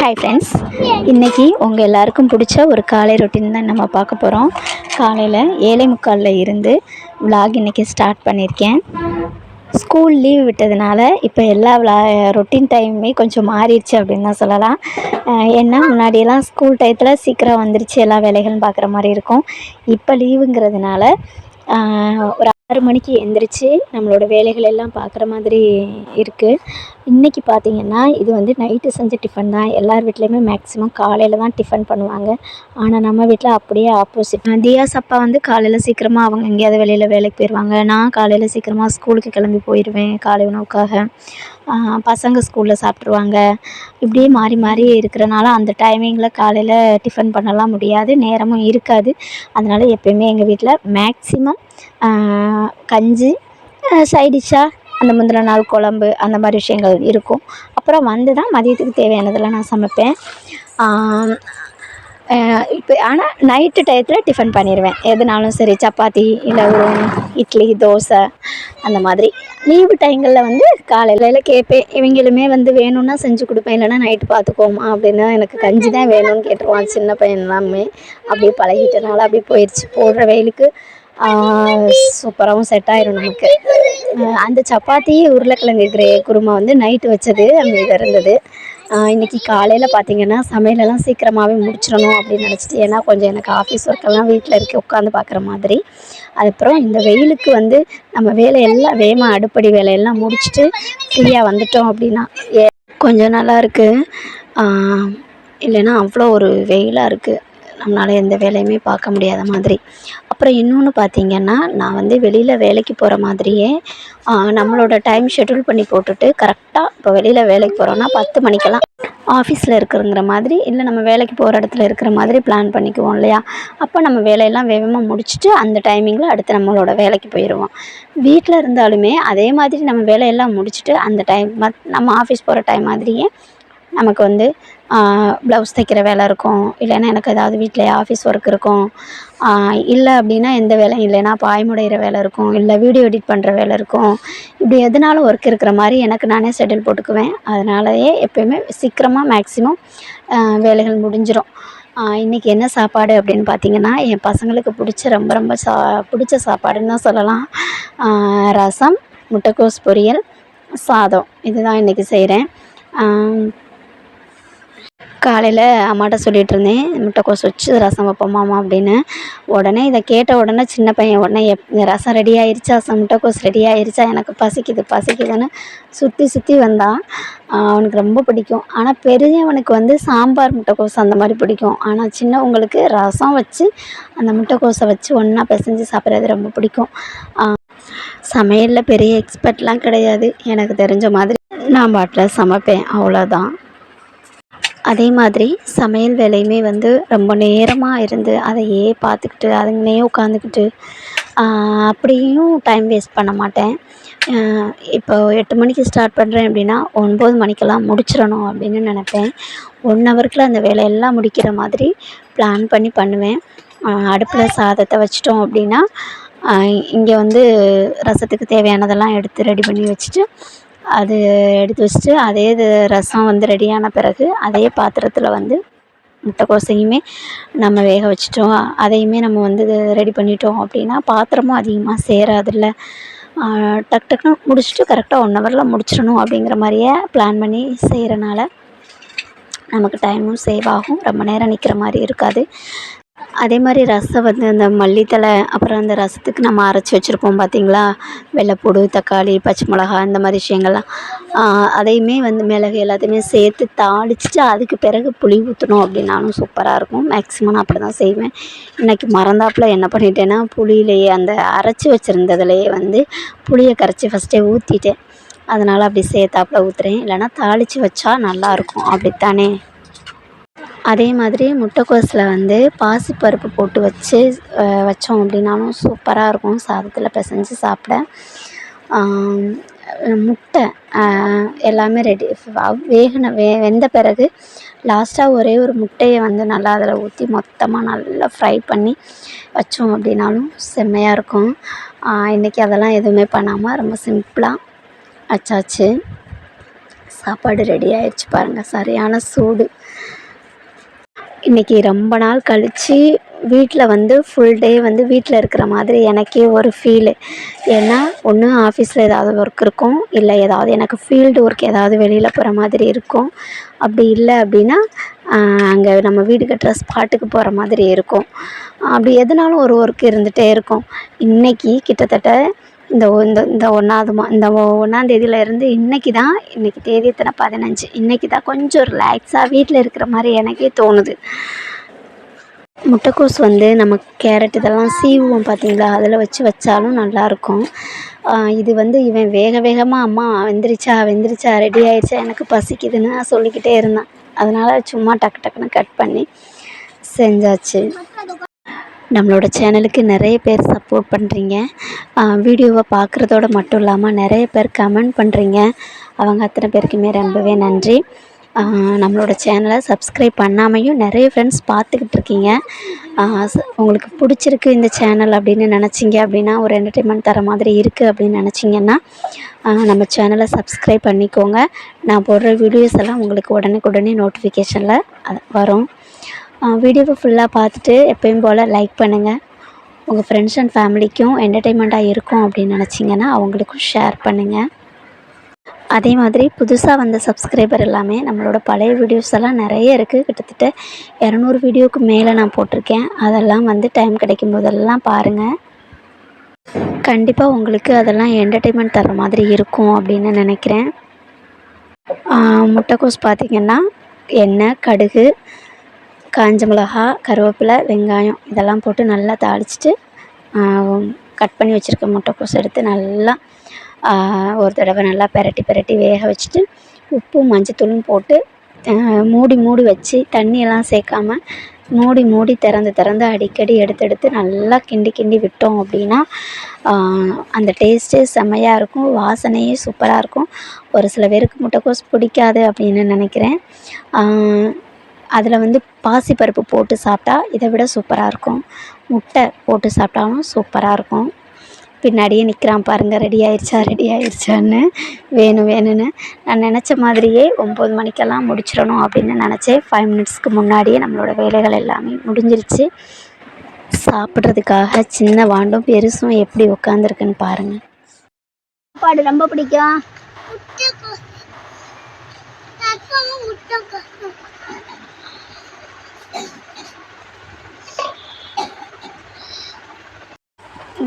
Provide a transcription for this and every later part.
Hi friends இன்றைக்கி உங்கள் எல்லாருக்கும் பிடிச்ச ஒரு காலை ரொட்டீன் தான் நம்ம பார்க்க போகிறோம் காலையில் ஏழை முக்காலில் இருந்து விலாக் இன்றைக்கி ஸ்டார்ட் பண்ணியிருக்கேன் ஸ்கூல் லீவ் விட்டதுனால இப்போ எல்லா விழா ரொட்டீன் டைமுமே கொஞ்சம் மாறிடுச்சு அப்படின்னு தான் சொல்லலாம். ஏன்னா முன்னாடியெல்லாம் ஸ்கூல் டயத்தில் சீக்கிரம் வந்துருச்சு எல்லா வேலைகளும் பார்க்குற மாதிரி இருக்கும். இப்போ லீவுங்கிறதுனால ஒரு ஆறு மணிக்கு எந்திரிச்சு நம்மளோட வேலைகள் எல்லாம் பார்க்குற மாதிரி இருக்குது இன்றைக்கி பார்த்திங்கன்னா இது வந்து நைட்டு செஞ்ச டிஃபன் தான். எல்லார் வீட்லேயுமே மேக்ஸிமம் காலையில் தான் டிஃபன் பண்ணுவாங்க. ஆனால் நம்ம வீட்டில் அப்படியே ஆப்போசிட் தியாஸ் அப்பா வந்து காலையில் சீக்கிரமாக அவங்க எங்கேயாவது வெளியில் வேலைக்கு போயிடுவாங்க நான் காலையில் சீக்கிரமாக ஸ்கூலுக்கு கிளம்பி போயிடுவேன் காலை உணவுக்காக. பசங்க ஸ்கூலில் சாப்பிட்ருவாங்க இப்படியே மாறி மாறி இருக்கிறனால அந்த டைமிங்கில் காலையில் டிஃபன் பண்ணலாம் முடியாது. நேரமும் இருக்காது. அதனால் எப்பயுமே எங்கள் வீட்டில் மேக்ஸிமம் கஞ்சி சைடிஷாக அந்த முந்தின நாள் குழம்பு அந்த மாதிரி விஷயங்கள் இருக்கும். அப்புறம் வந்து தான் மதியத்துக்கு தேவையானதெல்லாம் நான் சமைப்பேன். இப்போ ஆனால் நைட்டு டயத்தில் டிஃபன் பண்ணிடுவேன் எதுனாலும் சரி சப்பாத்தி இல்லை ஒரு இட்லி தோசை அந்த மாதிரி. லீவு டைங்களில் வந்து காலையில் கேட்பேன் இவங்களுமே வந்து வேணும்னா செஞ்சு கொடுப்பேன். இல்லைன்னா நைட்டு பார்த்துக்கோமா அப்படின்னா எனக்கு கஞ்சி தான் வேணும்னு கேட்டுருவான். சின்ன பையன் எல்லாமே. அப்படியே பழகிட்டனால அப்படியே போயிடுச்சு போடுற வெயிலுக்கு சூப்பராகவும் செட் ஆயிரும் நமக்கு. அந்த சப்பாத்தி உருளைக்கிழங்கு கிரே குருமா வந்து நைட்டு வச்சது அங்கே இருந்தது. இன்றைக்கி காலையில் பார்த்தீங்கன்னா சமையலெல்லாம் சீக்கிரமாகவே முடிச்சிடணும் அப்படின்னு நினச்சிட்டு ஏன்னா கொஞ்சம் எனக்கு ஆஃபீஸ் ஒர்க்கெல்லாம் வீட்டில் இருக்க உட்காந்து பார்க்குற மாதிரி. அதுக்கப்புறம் இந்த வெயிலுக்கு வந்து நம்ம வேலையெல்லாம் வேகமாக அடுப்படி வேலையெல்லாம் முடிச்சுட்டு ஃப்ரீயாக வந்துட்டோம் அப்படின்னா ஏ கொஞ்சம் நல்லா இருக்குது இல்லைன்னா அவ்வளோ ஒரு வெயிலாக இருக்குது நம்மளால் எந்த வேலையுமே பார்க்க முடியாத மாதிரி. அப்புறம் இன்னொன்று பார்த்தீங்கன்னா நான் வந்து வெளியில் வேலைக்கு போகிற மாதிரியே நம்மளோட டைம் ஷெட்யூல் பண்ணி போட்டுட்டு கரெக்டாக இப்போ வெளியில் வேலைக்கு போகிறோன்னா பத்து மணிக்கெல்லாம் ஆஃபீஸில் இருக்கிறங்கிற மாதிரி இல்லை நம்ம வேலைக்கு போகிற இடத்துல இருக்கிற மாதிரி பிளான் பண்ணிக்குவோம் இல்லையா? அப்போ நம்ம வேலையெல்லாம் வேகமாக முடிச்சுட்டு அந்த டைமிங்கில் அடுத்து நம்மளோட வேலைக்கு போயிடுவோம் வீட்டில் இருந்தாலுமே அதே மாதிரி நம்ம வேலையெல்லாம் முடிச்சுட்டு அந்த டைம் மத் நம்ம ஆஃபீஸ் போகிற டைம் மாதிரியே நமக்கு வந்து ப்ளவுஸ் தைக்கிற வேலை இருக்கும். இல்லைன்னா எனக்கு ஏதாவது வீட்டில் ஆஃபீஸ் ஒர்க் இருக்கும். இல்லை அப்படின்னா எந்த வேலையும் இல்லைன்னா பாய்முடையிற வேலை இருக்கும். இல்லை வீடியோ எடிட் பண்ணுற வேலை இருக்கும். இப்படி எதனாலும் ஒர்க் இருக்கிற மாதிரி எனக்கு நானே செட்டில் போட்டுக்குவேன். அதனாலயே எப்பயுமே சீக்கிரமாக மேக்ஸிமம் வேலைகள் முடிஞ்சிடும் இன்றைக்கி என்ன சாப்பாடு அப்படின்னு பார்த்தீங்கன்னா என் பசங்களுக்கு பிடிச்ச ரொம்ப ரொம்ப சா பிடிச்ச சாப்பாடுன்னு தான் சொல்லலாம். ரசம் முட்டைக்கோஸ் பொரியல் சாதம். இதுதான் இன்றைக்கி செய்கிறேன் காலையில் அம்மாட்ட சொல்லிகிட்டு இருந்தேன் முட்டைக்கோஸ் வச்சு ரசம் வைப்போமாம்மா அப்படின்னு. உடனே இதை கேட்ட உடனே சின்ன பையன் உடனே எப் ரசம் ரெடி ஆயிடுச்சா ச முட்டைக்கோஸ் ரெடி ஆயிடுச்சா எனக்கு பசிக்குது பசிக்குதுன்னு சுற்றி சுற்றி வந்தான். அவனுக்கு ரொம்ப பிடிக்கும். ஆனால் பெரியவனுக்கு வந்து சாம்பார் முட்டைக்கோஸ் அந்த மாதிரி பிடிக்கும். ஆனால் சின்னவங்களுக்கு ரசம் வச்சு அந்த முட்டைக்கோஸை வச்சு ஒன்றா பிசைஞ்சு சாப்பிட்றது ரொம்ப பிடிக்கும். சமையலில் பெரிய எக்ஸ்பர்ட்லாம் கிடையாது. எனக்கு தெரிஞ்ச மாதிரி நான் பாட்டில் சமைப்பேன் அவ்வளோதான் அதே மாதிரி சமையல் வேலையுமே வந்து ரொம்ப நேரமாக இருந்து அதையே பார்த்துக்கிட்டு அதுங்கனே உட்காந்துக்கிட்டு அப்படியும் டைம் வேஸ்ட் பண்ண மாட்டேன். இப்போ எட்டு மணிக்கு ஸ்டார்ட் பண்ணுறேன் அப்படின்னா ஒன்பது மணிக்கெல்லாம் முடிச்சிடணும் அப்படின்னு நினப்பேன். ஒன் ஹவருக்குள்ள அந்த வேலையெல்லாம் முடிக்கிற மாதிரி பிளான் பண்ணி பண்ணுவேன். அடுப்பில் சாதத்தை வச்சிட்டோம் அப்படின்னா இங்கே வந்து ரசத்துக்கு தேவையானதெல்லாம் எடுத்து ரெடி பண்ணி வச்சுட்டு அது எடுத்து வச்சுட்டு அதே இது ரசம் வந்து ரெடியான பிறகு அதே பாத்திரத்தில் வந்து முட்டைக்கோசையுமே நம்ம வேக வச்சிட்டோம். அதையுமே நம்ம வந்து ரெடி பண்ணிட்டோம் அப்படின்னா பாத்திரமும் அதிகமாக சேராதில்ல. டக் டக்குன்னு முடிச்சுட்டு கரெக்டாக ஒன் ஹவரில் முடிச்சிடணும் அப்படிங்கிற மாதிரியே பிளான் பண்ணி செய்கிறனால நமக்கு டைமும் சேவ் ஆகும். ரொம்ப நேரம் நிற்கிற மாதிரி இருக்காது. அதே மாதிரி ரசம் வந்து அந்த மல்லித்தழை அப்புறம் அந்த ரசத்துக்கு நம்ம அரைச்சி வச்சுருப்போம் பார்த்தீங்களா வெள்ளைப்பூடு தக்காளி பச்சை மிளகா இந்த மாதிரி விஷயங்கள்லாம். அதையுமே வந்து மிளகு எல்லாத்தையுமே சேர்த்து தாளிச்சிட்டு அதுக்கு பிறகு புளி ஊற்றணும் அப்படின்னாலும் சூப்பராக இருக்கும். மேக்ஸிமம் நான் அப்படி தான் செய்வேன். இன்றைக்கி மறந்தாப்புல என்ன பண்ணிட்டேன்னா புளியிலேயே அந்த அரைச்சி வச்சுருந்ததுலேயே வந்து புளியை கரைச்சி ஃபஸ்ட்டே ஊற்றிட்டேன் அதனால் அப்படி சேர்த்தாப்புல ஊற்றுறேன் இல்லைன்னா தாளித்து வச்சா நல்லாயிருக்கும் அப்படித்தானே? அதே மாதிரி முட்டைக்கோஸில் வந்து பாசிப்பருப்பு போட்டு வச்சு வச்சோம் அப்படின்னாலும் சூப்பராக இருக்கும். சாதத்தில் பிசைஞ்சு சாப்பிட. முட்டை எல்லாமே ரெடி வேகின வே வெந்த பிறகு லாஸ்ட்டாக ஒரே ஒரு முட்டையை வந்து நல்லா அதில் ஊற்றி மொத்தமாக நல்லா ஃப்ரை பண்ணி வச்சோம் அப்படின்னாலும் செம்மையாக இருக்கும். இன்றைக்கி அதெல்லாம் எதுவுமே பண்ணாமல் ரொம்ப சிம்பிளாக வச்சாச்சு. சாப்பாடு ரெடி ஆயிடுச்சு பாருங்கள் சரியான சூடு. இன்றைக்கி ரொம்ப நாள் கழித்து வீட்டில் வந்து ஃபுல் டே வந்து வீட்டில் இருக்கிற மாதிரி எனக்கே ஒரு ஃபீலு ஏன்னா ஒன்று ஆஃபீஸில் ஏதாவது ஒர்க் இருக்கும். இல்லை ஏதாவது எனக்கு ஃபீல்டு ஒர்க் ஏதாவது வெளியில் போகிற மாதிரி இருக்கும். அப்படி இல்லை அப்படின்னா அங்கே நம்ம வீடு கட்டுற ஸ்பாட்டுக்கு போகிற மாதிரி இருக்கும். அப்படி எதுனாலும் ஒரு ஒர்க் இருந்துகிட்டே இருக்கும். இன்றைக்கி கிட்டத்தட்ட இந்த இந்த இந்த ஒன்றாவது மா இந்த ஒ ஒன்றாந்தேதியிலேருந்து இன்றைக்கி தான் இன்றைக்கி தேதி எத்தனை? பதினஞ்சு. இன்றைக்கி தான் கொஞ்சம் ரிலாக்ஸாக வீட்டில் இருக்கிற மாதிரி எனக்கே தோணுது. முட்டைக்கோஸ் வந்து நம்ம கேரட் இதெல்லாம் சீவுவோம் பார்த்தீங்களா அதில் வச்சு வச்சாலும் நல்லாயிருக்கும். இது வந்து இவன் வேக வேகமாக அம்மா வெந்துருச்சா வெந்துருச்சா ரெடி ஆயிடுச்சா எனக்கு பசிக்குதுன்னு சொல்லிக்கிட்டே இருந்தான். அதனால் சும்மா டக்கு டக்குன்னு கட் பண்ணி செஞ்சாச்சு. நம்மளோட சேனலுக்கு நிறைய பேர் சப்போர்ட் பண்ணுறீங்க வீடியோவை பார்க்குறதோட மட்டும் இல்லாமல் நிறைய பேர் கமெண்ட் பண்ணுறீங்க அவங்க அத்தனை பேருக்குமே ரொம்பவே நன்றி. நம்மளோட சேனலை சப்ஸ்கிரைப் பண்ணாமையும் நிறைய ஃப்ரெண்ட்ஸ் பார்த்துக்கிட்டு இருக்கீங்க. உங்களுக்கு பிடிச்சிருக்கு இந்த சேனல் அப்படின்னு நினச்சிங்க அப்படின்னா ஒரு என்டர்டெயின்மெண்ட் தர மாதிரி இருக்குது அப்படின்னு நினச்சிங்கன்னா நம்ம சேனலை சப்ஸ்கிரைப் பண்ணிக்கோங்க. நான் போடுற வீடியோஸ் எல்லாம் உங்களுக்கு உடனுக்குடனே நோட்டிஃபிகேஷனில் வரும். வீடியோவை ஃபுல்லாக பார்த்துட்டு எப்பயும் போல் லைக் பண்ணுங்கள் உங்கள் ஃப்ரெண்ட்ஸ் அண்ட் ஃபேமிலிக்கும் என்டர்டெயின்மெண்ட்டாக இருக்கும் அப்படின்னு நினச்சிங்கன்னா அவங்களுக்கும் ஷேர் பண்ணுங்கள் அதே மாதிரி புதுசாக வந்த சப்ஸ்கிரைபர் எல்லாமே நம்மளோட பழைய வீடியோஸ் எல்லாம் நிறைய இருக்குது கிட்டத்தட்ட இரநூறு வீடியோவுக்கு மேலே நான் போட்டிருக்கேன். அதெல்லாம் வந்து டைம் கிடைக்கும் போதெல்லாம் பாருங்கள் கண்டிப்பாக உங்களுக்கு அதெல்லாம் என்டர்டெயின்மெண்ட் தர மாதிரி இருக்கும் அப்படின்னு நினைக்கிறேன். முட்டைக்கோஸ் பார்த்திங்கன்னா எண்ணெய் கடுகு காஞ்ச மிளகா கருவேப்பிலை வெங்காயம் இதெல்லாம் போட்டு நல்லா தாளிச்சிட்டு கட் பண்ணி வச்சுருக்க முட்டைக்கோஸ் எடுத்து நல்லா ஒரு தடவை நல்லா பெரட்டி பெரட்டி வேக வச்சுட்டு உப்பும் மஞ்சத்தூளும் போட்டு மூடி மூடி வச்சு தண்ணியெல்லாம் சேர்க்காம மூடி மூடி திறந்து திறந்து அடிக்கடி எடுத்து எடுத்து நல்லா கிண்டி கிண்டி விட்டோம் அப்படின்னா அந்த டேஸ்ட்டே செம்மையாக இருக்கும் வாசனையே சூப்பராக இருக்கும். ஒரு சில பேருக்கு முட்டைக்கோஸ் பிடிக்காது அப்படின்னு நினைக்கிறேன். அதில் வந்து பாசிப்பருப்பு போட்டு சாப்பிட்டா இதை விட சூப்பராக இருக்கும். முட்டை போட்டு சாப்பிட்டாலும் சூப்பராக இருக்கும். பின்னாடியே நிற்கிறான் பாருங்கள் ரெடி ஆயிடுச்சா ரெடி ஆயிடுச்சான்னு. வேணும் வேணும்னு நான் நினச்ச மாதிரியே ஒம்பது மணிக்கெல்லாம் முடிச்சிடணும் அப்படின்னு நினச்சேன் ஃபைவ் மினிட்ஸ்க்கு முன்னாடியே நம்மளோட வேலைகள் எல்லாமே முடிஞ்சிருச்சு. சாப்பிட்றதுக்காக சின்ன வாண்டும் பெருசும் எப்படி உட்காந்துருக்குன்னு பாருங்கள் சாப்பாடு ரொம்ப பிடிக்கும்.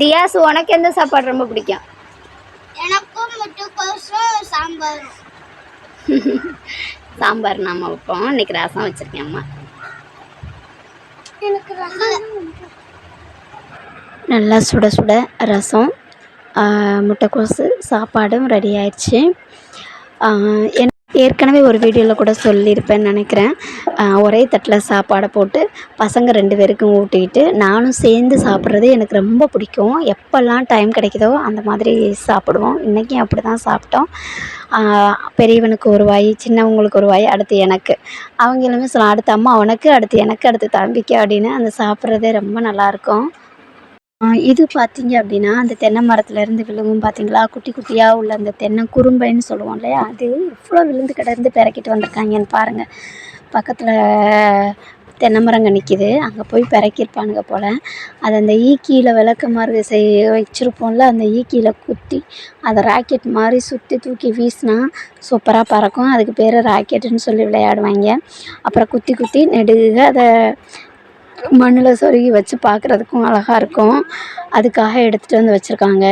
தியாஸ் உனக்கு எந்த சாப்பாடு ரொம்ப பிடிக்கும்? எனக்கும் முட்டைக்கோசும் சாம்பாரும் சாம்பார். நாம வைப்போம். இன்னைக்கு ரசம் வச்சிருக்கேன் அம்மா. எனக்கு ரசம் நல்லா சுட சுட ரசம் முட்டைக்கோசு சாப்பாடும் ரெடி ஆயிடுச்சு. என் ஏற்கனவே ஒரு வீடியோவில் கூட சொல்லியிருப்பேன்னு நினைக்கிறேன். ஒரே தட்டில் சாப்பாடை போட்டு பசங்க ரெண்டு பேருக்கும் ஊட்டிக்கிட்டு நானும் சேர்ந்து சாப்பிட்றது எனக்கு ரொம்ப பிடிக்கும். எப்போல்லாம் டைம் கிடைக்குதோ அந்த மாதிரி சாப்பிடுவோம். இன்றைக்கும் அப்படி தான் சாப்பிட்டோம் பெரியவனுக்கு ஒரு வாய் சின்னவங்களுக்கு ஒரு வாய் அடுத்து எனக்கு. அவங்க எல்லாமே சொல்லலாம் அடுத்து அம்மா உனக்கு அடுத்து எனக்கு அடுத்து தம்பிக்கு அப்படின்னு அந்த சாப்பிட்றதே ரொம்ப நல்லாயிருக்கும் இது பார்த்தீங்க அப்படின்னா அந்த தென்னை மரத்துலேருந்து விழுகும் பார்த்தீங்களா குட்டி குட்டியாக உள்ள அந்த தென்னை குறும்பைன்னு சொல்லுவோம் இல்லையா? அது எவ்வளோ விழுந்து கிடந்து பிறக்கிட்டு வந்திருக்காங்கன்னு பாருங்கள் பக்கத்தில் தென்னை மரங்க நிற்கிது அங்கே போய் பிறக்கிருப்பானுங்க போல். அது அந்த ஈக்கியில் விளக்கமாறு செய்ய வச்சுருப்போம்ல அந்த ஈக்கியில் குத்தி அதை ராக்கெட் மாதிரி சுற்றி தூக்கி வீசினா சூப்பராக பறக்கும். அதுக்கு பேர் ராக்கெட்டுன்னு சொல்லி விளையாடுவாங்க. அப்புறம் குத்தி குத்தி நெடுக அதை மண்ணில் சொருகி வச்சு பார்க்குறதுக்கும் அழகாக இருக்கும். அதுக்காக எடுத்துகிட்டு வந்து வச்சுருக்காங்க.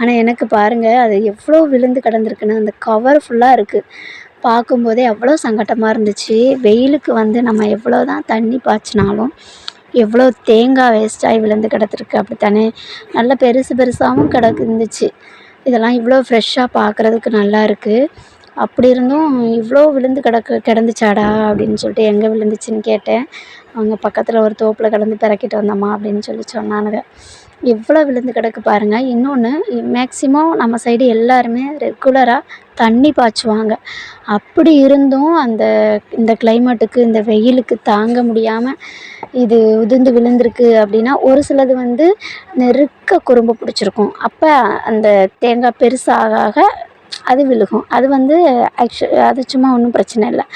ஆனால் எனக்கு பாருங்கள் அது எவ்வளோ விழுந்து கிடந்திருக்குன்னு அந்த கவர் ஃபுல்லாக இருக்குது பார்க்கும்போதே அவ்வளோ சங்கட்டமாக இருந்துச்சு. வெயிலுக்கு வந்து நம்ம எவ்வளோ தான் தண்ணி பாய்ச்சினாலும் எவ்வளோ தேங்காய் வேஸ்ட்டாகி விழுந்து கிடந்திருக்கு அப்படித்தானே? நல்ல பெருசு பெருசாகவும் கிடக்கு இருந்துச்சு இதெல்லாம் இவ்வளோ ஃப்ரெஷ்ஷாக பார்க்குறதுக்கு நல்லா இருக்குது அப்படி இருந்தும் இவ்வளோ விழுந்து கிடக்கு கிடந்துச்சாடா அப்படின்னு சொல்லிட்டு எங்கே விழுந்துச்சின்னு கேட்டேன். அவங்க பக்கத்தில் ஒரு தோப்பில் கிடந்து பிறக்கிட்டு வந்தம்மா அப்படின்னு சொல்லி சொன்னானுங்க. எவ்வளோ விழுந்து கிடக்கு பாருங்கள் இன்னொன்று மேக்ஸிமம் நம்ம சைடு எல்லாருமே ரெகுலராக தண்ணி பாய்ச்சுவாங்க. அப்படி இருந்தும் அந்த இந்த கிளைமேட்டுக்கு இந்த வெயிலுக்கு தாங்க முடியாமல் இது உதிர்ந்து விழுந்திருக்கு அப்படின்னா ஒரு சிலது வந்து நெருக்க குறும்பு பிடிச்சிருக்கும். அப்போ அந்த தேங்காய் பெருசாக ஆக அது விழுகும். அது வந்து ஆக்சு அது சும்மா ஒன்றும் பிரச்சனை இல்லை.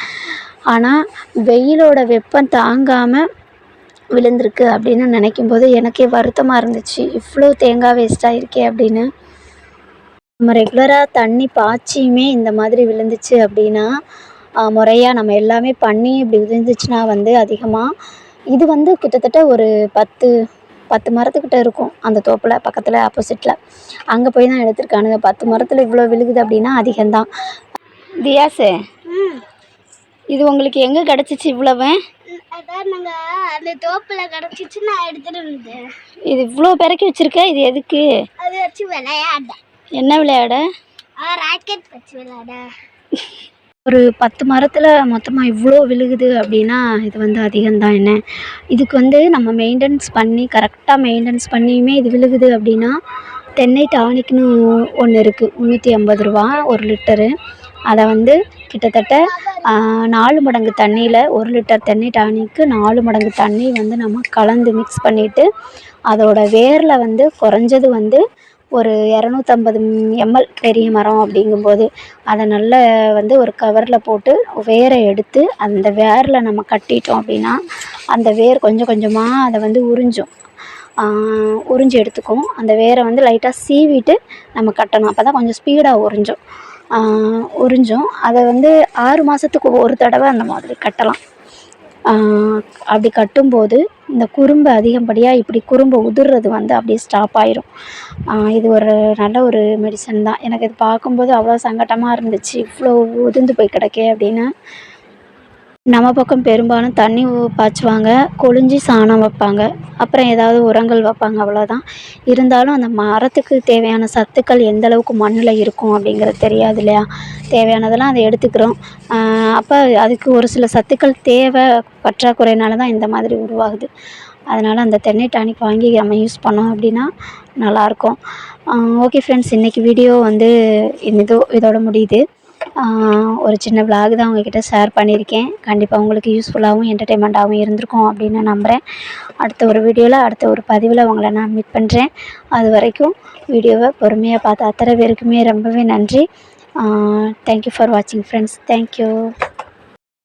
ஆனால் வெயிலோட வெப்பம் தாங்காமல் விழுந்திருக்கு அப்படின்னு நினைக்கும் போது எனக்கே வருத்தமாக இருந்துச்சு. இவ்வளோ தேங்காய் வேஸ்ட் ஆகிருக்கே அப்படின்னு. நம்ம ரெகுலராக தண்ணி பாய்ச்சியுமே இந்த மாதிரி விழுந்துச்சு அப்படின்னா முறையாக நம்ம எல்லாமே பண்ணி இப்படி விழுந்துச்சுன்னா வந்து அதிகமாக இது வந்து கிட்டத்தட்ட ஒரு பத்து பத்து மரத்துக்கிட்ட இருக்கும். அந்த தோப்பில் பக்கத்தில் ஆப்போசிட்டில் அங்கே போய் தான் எடுத்திருக்கானுங்க. பத்து மரத்தில் இவ்வளோ விழுகுது அப்படின்னா அதிகம்தான். தியாசே ம். இது உங்களுக்கு எங்கே கிடச்சிச்சு இவ்வளவு? அந்த தோப்பில் கிடச்சிச்சு நான் எடுத்துகிட்டு வந்தேன் இது இவ்வளோ பிறக்கி வச்சுருக்க? இது எதுக்கு? அதை வச்சு விளையாட என்ன விளையாட? ராக்கெட் வச்சு விளையாட ஒரு பத்து மரத்தில் மொத்தமாக இவ்வளோ விழுகுது அப்படின்னா இது வந்து அதிகம்தான் என்ன? இதுக்கு வந்து நம்ம மெயின்டெனன்ஸ் பண்ணி கரெக்டாக மெயின்டென்ஸ் பண்ணியுமே இது விழுகுது அப்படின்னா தென்னை டானிக்னு ஒன்று இருக்குது முந்நூற்றி ஐம்பது ரூபா ஒரு லிட்டரு. அதை வந்து கிட்டத்தட்ட நாலு மடங்கு தண்ணியில் ஒரு லிட்டர் தென்னை டானிக்கு நாலு மடங்கு தண்ணி வந்து நம்ம கலந்து மிக்ஸ் பண்ணிவிட்டு அதோட வேரில் வந்து குறைஞ்சது வந்து ஒரு இரநூத்தம்பது எம்எல் பெரிய மரம் அப்படிங்கும்போது அதை நல்லா வந்து ஒரு கவரில் போட்டு வேரை எடுத்து அந்த வேரில் நம்ம கட்டிட்டோம் அப்படின்னா அந்த வேர் கொஞ்சம் கொஞ்சமாக அதை வந்து உறிஞ்சும். உறிஞ்சி எடுத்துக்கும். அந்த வேரை வந்து லைட்டாக சீவிட்டு நம்ம கட்டணும். அப்போ தான் கொஞ்சம் ஸ்பீடாக உறிஞ்சும். உறிஞ்சும். அதை வந்து ஆறு மாதத்துக்கு ஒரு தடவை அந்த மாதிரி கட்டலாம். அப்படி கட்டும்போது இந்த குறும்பு அதிகப்படியாக இப்படி குறும்பு உதிர்றது வந்து அப்படியே ஸ்டாப் ஆயிரும். இது ஒரு நல்ல ஒரு மெடிசன் தான். எனக்கு இது பார்க்கும்போது அவ்வளோ சங்கட்டமாக இருந்துச்சு. இவ்வளோ உதிர்ந்து போய் கிடக்கே அப்படின்னு நம்ம பக்கம் பெரும்பாலும் தண்ணி பாய்ச்சுவாங்க. கொழிஞ்சி சாணம் வைப்பாங்க. அப்புறம் ஏதாவது உரங்கள் வைப்பாங்க அவ்வளோதான் இருந்தாலும் அந்த மரத்துக்கு தேவையான சத்துக்கள் எந்த அளவுக்கு மண்ணில் இருக்கும் அப்படிங்கிறது தெரியாது இல்லையா? தேவையானதெல்லாம் அதை எடுத்துக்கிறோம். அப்போ அதுக்கு ஒரு சில சத்துக்கள் தேவை பற்றாக்குறையினால தான் இந்த மாதிரி உருவாகுது. அதனால் அந்த தென்னை டானிக் வாங்கி நம்ம யூஸ் பண்ணோம் அப்படின்னா நல்லாயிருக்கும். ஓகே ஃப்ரெண்ட்ஸ் இன்றைக்கி வீடியோ வந்து இதோ இதோட முடியுது. ஒரு சின்ன விலாக் தான் அவங்கக்கிட்ட ஷேர் பண்ணியிருக்கேன். கண்டிப்பாக உங்களுக்கு யூஸ்ஃபுல்லாகவும் என்டர்டெயின்மெண்ட்டாகவும் இருந்திருக்கும் அப்படின்னு நம்புகிறேன் அடுத்த ஒரு வீடியோவில் அடுத்த ஒரு பதிவில் உங்களை நான் மீட் பண்ணுறேன் அது வரைக்கும் வீடியோவை பொறுமையாக பார்த்த அத்தனை பேருக்குமே ரொம்பவே நன்றி. தேங்க்யூ ஃபார் வாட்சிங் ஃப்ரெண்ட்ஸ் தேங்க்யூ